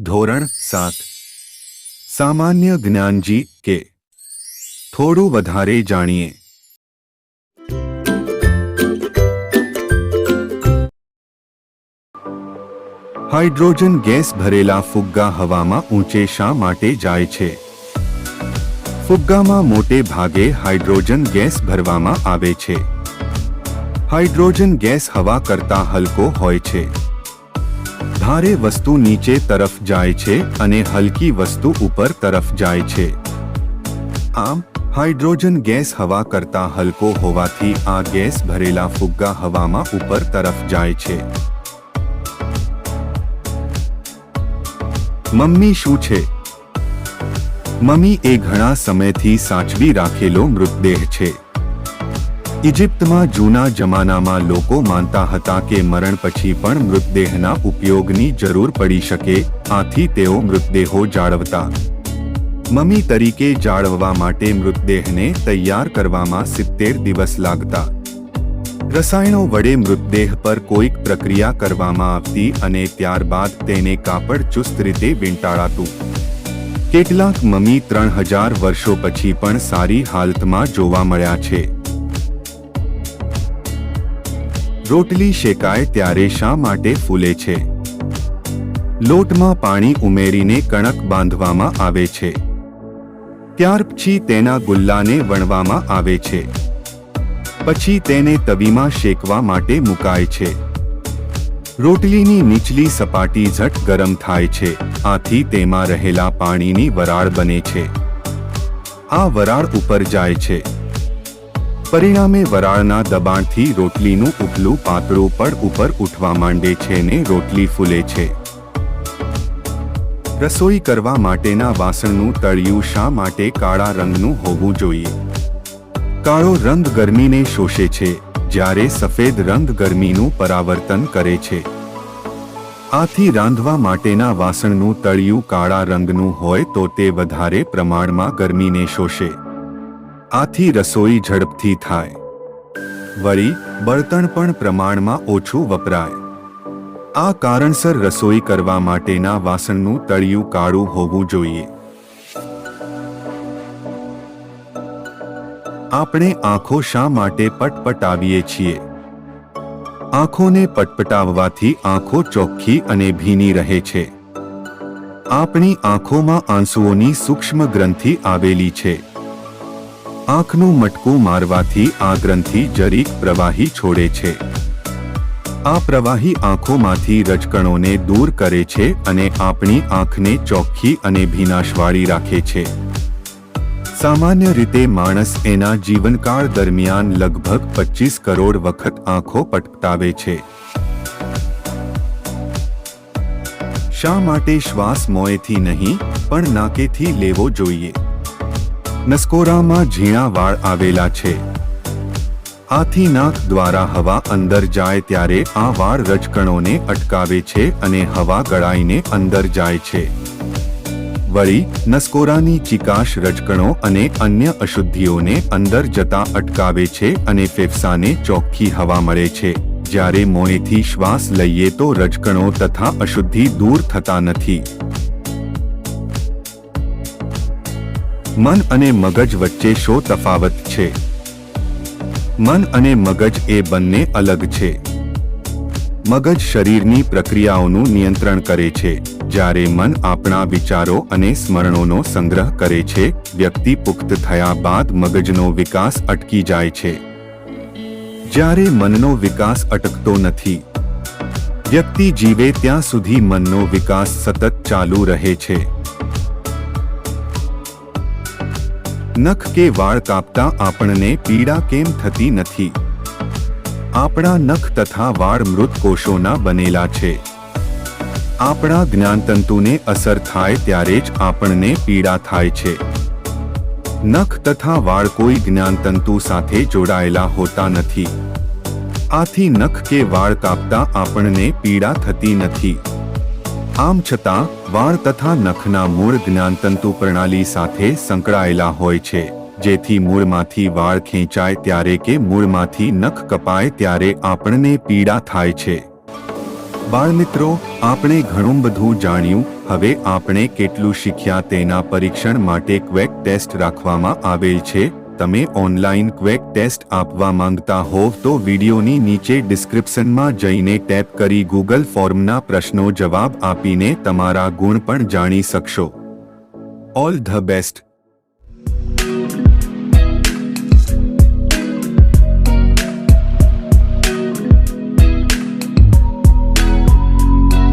ધોરણ સાત. સામાન્ય જ્ઞાનજી કે. થોડું વધારે જાણીએ. હાઇડ્રોજન ગેસ ભરેલા ફુગ્ગા હવામાં ઊંચે શા માટે જાય છે? ફુગ્ગામાં મોટે ભાગે હાઇડ્રોજન ગેસ ભરવામાં આવે છે. હાઇડ્રોજન ગેસ હવા કરતા હલકો હોય છે. ભારે વસ્તુ નીચે તરફ જાય છે અને હલકી વસ્તુ ઉપર તરફ જાય છે. આમ, હાઇડ્રોજન ગેસ હવા કરતા હલકો હોવાથી આ ગેસ ભરેલા ફુગ્ગા હવામાં ઉપર તરફ જાય છે. મમ્મી શું છે? મમ્મી એ ઘણા સમયથી સાચવી રાખેલો મૃતદેહ છે. ઇજિપ્તમાં જૂના જમાનામાં લોકો માનતા હતા કે મરણ પછી પણ મૃતદેહના ઉપયોગની જરૂર પડી શકે, આથી તેઓ મૃતદેહો જાળવતા. મમ્મી તરીકે જાળવવા માટે મૃતદેહને તૈયાર કરવામાં સિત્તેર દિવસ લાગતા. રસાયણો વડે મૃતદેહ પર કોઈક પ્રક્રિયા કરવામાં આવતી અને ત્યારબાદ તેને કાપડ ચુસ્ત રીતે વીંટાળાતું. કેટલાક મમ્મી ત્રણ હજાર વર્ષો પછી પણ સારી હાલતમાં જોવા મળ્યા છે. રોટલી શેકાય ત્યારે શા માટે ફૂલે છે? લોટમાં પાણી ઉમેરીને કણક બાંધવામાં આવે છે. ત્યાર પછી તેના ગુલ્લાને વણવામાં આવે છે. પછી તેને તવીમાં શેકવા માટે મુકાય છે. રોટલીની નીચલી સપાટી ઝટ ગરમ થાય છે. આથી તેમાં રહેલા પાણીની વરાળ બને છે. આ વરાળ ઉપર જાય છે. પરિણામે વરાળના દબાણથી રોટલીનું ઉપલું પાતળું પડ ઉપર ઉઠવા માંડે છે ને રોટલી ફૂલે છે. રસોઈ કરવા માટેના વાસણનું તળિયું શા માટે કાળા રંગનું હોવું જોઈએ? કાળો રંગ ગરમીને શોષે છે, જ્યારે સફેદ રંગ ગરમીનું પરાવર્તન કરે છે. આથી રાંધવા માટેના વાસણનું તળિયું કાળા રંગનું હોય તો તે વધારે પ્રમાણમાં ગરમીને શોષે. આથી રસોઈ ઝડપથી થાય. વળી બળતણ પણ પ્રમાણમાં ઓછું વપરાય. આ કારણસર રસોઈ કરવા માટેના વાસણનું તળિયું કાળું હોવું જોઈએ. આપણે આંખો શા માટે પટપટાવીએ છીએ? આંખોને પટપટાવવાથી આંખો ચોખ્ખી અને ભીની રહે છે. આપણી આંખોમાં આંસુઓની સૂક્ષ્મ ગ્રંથિ આવેલી છે. આંખનું મટકું મારવાથી આ ગ્રંથિ જરીક પ્રવાહી છોડે છે. આ પ્રવાહી આંખોમાંથી રજકણોને દૂર કરે છે અને આપણી આંખને ચોખ્ખી અને ભીનાશવાળી રાખે છે. સામાન્ય રીતે માણસ એના જીવનકાળ દરમિયાન લગભગ પચીસ કરોડ વખત આંખો પટકાવે છે. શા માટે શ્વાસ મોંએથી નહીં, પણ નાકેથી લેવો જોઈએ? નસકોરામાં ઝીણા વાળ આવેલા છે. આથી નાક દ્વારા હવા અંદર જાય ત્યારે આ વાળ રજકણોને અટકાવે છે અને હવા ગળાઈને અંદર જાય છે. વળી, નસકોરાની ચિકાશ રજકણો અને અન્ય અશુદ્ધિઓને અંદર જતા અટકાવે છે અને ફેફસાને ચોખ્ખી હવા મળે છે. જ્યારે મોંએથી શ્વાસ લઈએ તો રજકણો તથા અશુદ્ધિ દૂર થતા નથી. મન અને મગજ વચ્ચે શો તફાવત છે? મન અને મગજ એ બંને અલગ છે. મગજ શરીરની પ્રક્રિયાઓનું નિયંત્રણ કરે છે. જ્યારે મન આપણા વિચારો અને સ્મરણોનો સંગ્રહ કરે છે, વ્યક્તિ પુખ્ત થયા બાદ મગજનો વિકાસ અટકી જાય છે. જ્યારે મનનો વિકાસ અટકતો નથી, વ્યક્તિ જીવે ત્યાં સુધી મનનો વિકાસ સતત ચાલુ રહે છે. નખ કે વાળ કાપતા આપણને પીડા કેમ થતી નથી? આપણા નખ તથા વાળ મૃત કોષોના બનેલા છે. આપણા જ્ઞાનતંતુને અસર થાય ત્યારે જ આપણને પીડા થાય છે. નખ તથા વાળ કોઈ જ્ઞાનતંતુ સાથે જોડાયેલા હોતા નથી. આથી નખ કે વાળ કાપતા આપણને પીડા થતી નથી. આમ છતાં વાળ તથા નખના મૂળ જ્ઞાનતંતુ પ્રણાલી સાથે સંકળાયેલા હોય છે, જેથી મૂળમાંથી વાળ ખેંચાય ત્યારે કે મૂળમાંથી નખ કપાય ત્યારે આપણને પીડા થાય છે. બાળ મિત્રો આપણે ઘણું બધું જાણ્યું, હવે આપણે કેટલું શીખ્યા તેના પરીક્ષણ માટે ક્વેક ટેસ્ટ રાખવામાં આવેલ છે. તમે ઓનલાઈન ક્વેક ટેસ્ટ આપવા માંગતા હોવ તો વિડીયોની નીચે ડિસ્ક્રિપ્શનમાં જઈને ટેપ કરી ગૂગલ ફોર્મના પ્રશ્નો જવાબ આપીને તમારા ગુણ પણ જાણી શકશો. All the best